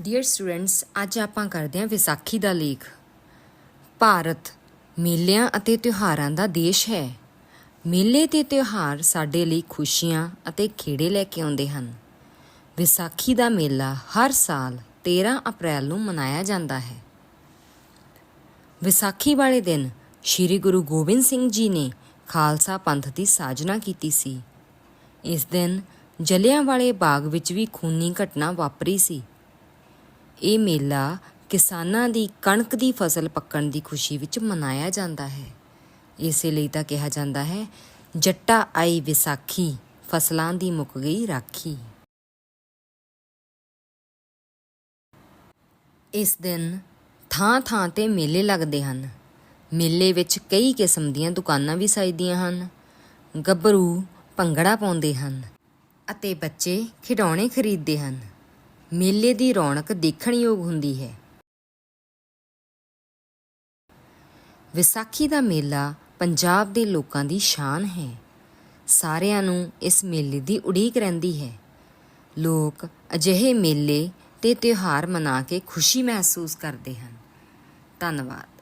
Dear students ਅੱਜ ਆਪਾਂ ਕਰਦੇ ਹਾਂ ਵਿਸਾਖੀ ਦਾ ਲੇਖ। ਭਾਰਤ ਮੇਲਿਆਂ ਅਤੇ ਤਿਉਹਾਰਾਂ ਦਾ ਦੇਸ਼ ਹੈ। ਮੇਲੇ ਤੇ ਤਿਉਹਾਰ ਸਾਡੇ ਲਈ ਖੁਸ਼ੀਆਂ ਅਤੇ ਖੇੜੇ ਲੈ ਕੇ ਆਉਂਦੇ ਹਨ। ਵਿਸਾਖੀ ਦਾ ਮੇਲਾ ਹਰ ਸਾਲ 13 ਅਪ੍ਰੈਲ ਨੂੰ ਮਨਾਇਆ ਜਾਂਦਾ ਹੈ। ਵਿਸਾਖੀ ਵਾਲੇ ਦਿਨ ਸ੍ਰੀ ਗੁਰੂ ਗੋਬਿੰਦ ਸਿੰਘ ਜੀ ਨੇ ਖਾਲਸਾ ਪੰਥ ਦੀ ਸਾਜਨਾ ਕੀਤੀ ਸੀ। ਇਸ ਦਿਨ ਜਲਿਆਂਵਾਲੇ ਬਾਗ ਵਿੱਚ ਵੀ ਖੂਨੀ ਘਟਨਾ ਵਾਪਰੀ ਸੀ। ਇਹ ਮੇਲਾ ਕਿਸਾਨਾਂ ਦੀ ਕਣਕ ਦੀ ਫਸਲ ਪੱਕਣ ਦੀ ਖੁਸ਼ੀ ਵਿੱਚ ਮਨਾਇਆ ਜਾਂਦਾ ਹੈ। ਇਸੇ ਲਈ ਤਾਂ ਕਿਹਾ ਜਾਂਦਾ ਹੈ, ਜੱਟਾ ਆਈ ਵਿਸਾਖੀ, ਫਸਲਾਂ ਦੀ ਮੁੱਕ ਗਈ ਰਾਖੀ। ਇਸ ਦਿਨ ਥਾਂ ਥਾਂ ਤੇ ਮੇਲੇ ਲੱਗਦੇ ਹਨ। ਮੇਲੇ ਵਿੱਚ ਕਈ ਕਿਸਮ ਦੀਆਂ ਦੁਕਾਨਾਂ ਵੀ ਸਜਦੀਆਂ ਹਨ। ਗੱਭਰੂ ਭੰਗੜਾ ਪਾਉਂਦੇ ਹਨ ਅਤੇ ਬੱਚੇ ਖਿਡੌਣੇ ਖਰੀਦਦੇ ਹਨ। ਮੇਲੇ ਦੀ ਰੌਣਕ ਦੇਖਣ ਯੋਗ ਹੁੰਦੀ ਹੈ। ਵਿਸਾਖੀ ਦਾ ਮੇਲਾ ਪੰਜਾਬ ਦੇ ਲੋਕਾਂ ਦੀ ਸ਼ਾਨ ਹੈ। ਸਾਰਿਆਂ ਨੂੰ ਇਸ ਮੇਲੇ ਦੀ ਉਡੀਕ ਰਹਿੰਦੀ ਹੈ। ਲੋਕ ਅਜਿਹੇ ਮੇਲੇ ਤੇ ਤਿਉਹਾਰ ਮਨਾ ਕੇ ਖੁਸ਼ੀ ਮਹਿਸੂਸ ਕਰਦੇ ਹਨ। ਧੰਨਵਾਦ।